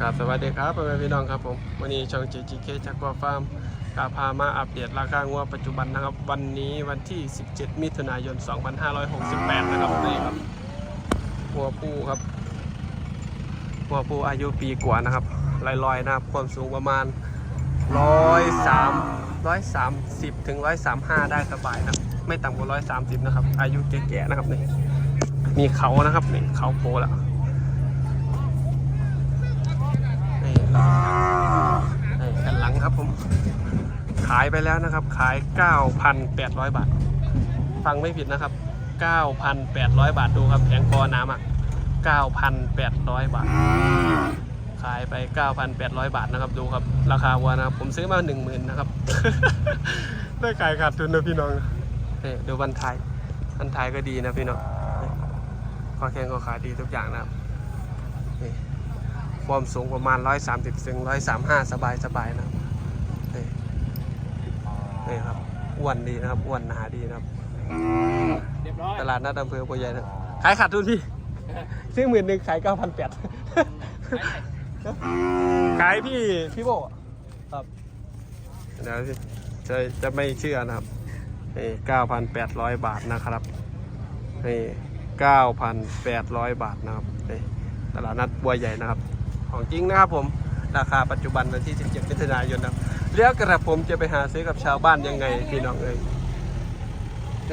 ครับสวัสดีครับพ่อแม่พี่น้องครับผมวันนี้ช่อง JGK จากกัวฟาร์มกาพามาอัปเดตราคางัวปัจจุบันนะครับ วันนี้วันที่ 17 มิถุนายน 2568 นะครับนี่ครับหัวปูครับหัวปูอายุปีกว่านะครับลอยๆนะครับความสูงประมาณ 103 130 ถึง 135 ได้สบายนะไม่ต่ำกว่า 130 นะครับ อายุแก่ๆนะครับนี่มีเขานะครับนี่เขาโผล่แล้ว นี่ครับนี่แผ่นหลังครับผม ขายไปแล้วนะครับ ขาย 9,800 บาท ฟังไม่ผิดนะครับ 9,800 บาทดูครับแผงคอน้ำอะ 9,800 บาท ขายไป 9,800 บาทนะครับดูครับ ราคาวัวนะครับ ผมซื้อมา 10,000นะครับ ได้ขายขาดทุนนะพี่น้องนะนี่ดูบันทายบันทายก็ดีนะพี่น้องคอแข้งคอขาดีทุกอย่างนะครับความสูงประมาณ 130 ถึง 135 สบายสบายนะครับนี่ นี่ครับอ้วนดีนะครับอ้วนหนาดีนะครับ เรียบร้อยตลาดนัดอำเภอปัวใหญ่นะขายขาดทุนพี่ ซื้อหมื่นหนึ่งขายเก้าพันแปดขายพี่พี่โบอะครับเดี๋ยวสิจะจะไม่เชื่อนะครับนี่เก้าพันแปดร้อยบาทนะครับนี่เก้าพันแปดร้อยบาทนะครับนี่ตลาดนัดบัวใหญ่นะครับ ของจริงนะครับผมราคาปัจจุบันวันที่ 17มิถุนายนนะครับ แล้วกระผมจะไปหาซื้อกับชาวบ้านยังไงพี่น้องเอ้ย